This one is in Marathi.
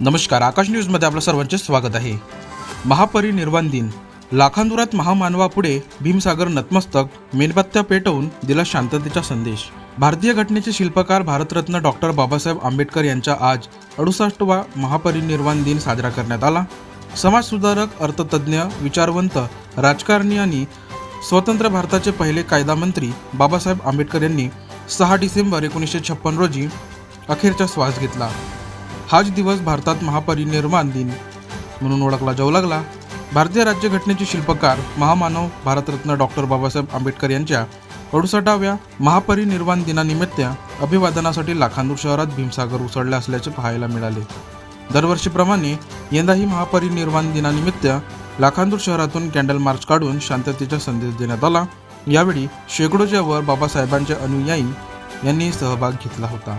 नमस्कार आकाश न्यूजमध्ये आपलं सर्वांचे स्वागत आहे. महापरिनिर्वाण दिन. लाखांदुरात महामानवापुढे भीमसागर नतमस्तक मेणबत्त्या पेटवून दिला शांततेचा संदेश. भारतीय घटनेचे शिल्पकार भारतरत्न डॉक्टर बाबासाहेब आंबेडकर यांचा आज अडुसष्टवा महापरिनिर्वाण दिन साजरा करण्यात आला. समाजसुधारक अर्थतज्ज्ञ विचारवंत राजकारणी आणि स्वतंत्र भारताचे पहिले कायदा मंत्री बाबासाहेब आंबेडकर यांनी सहा डिसेंबर एकोणीसशे छप्पन रोजी अखेरचा श्वास घेतला. हाच दिवस भारतात महापरिनिर्वाण दिन. म्हणून ओळखला जाऊ लागला. भारतीय राज्यघटनेचे शिल्पकार महामानव भारतरत्न डॉक्टर बाबासाहेब आंबेडकर यांच्या अडुसष्टाव्या महापरिनिर्वाण दिनानिमित्त अभिवादनासाठी लाखांदूर शहरात भीमसागर उसळले असल्याचे पाहायला मिळाले. दरवर्षीप्रमाणे यंदाही महापरिनिर्वाण दिनानिमित्त लाखांदूर शहरातून कॅन्डल मार्च काढून शांततेचा संदेश देण्यात आला. यावेळी शेकडोच्या वर बाबासाहेबांचे अनुयायी यांनी सहभाग घेतला होता.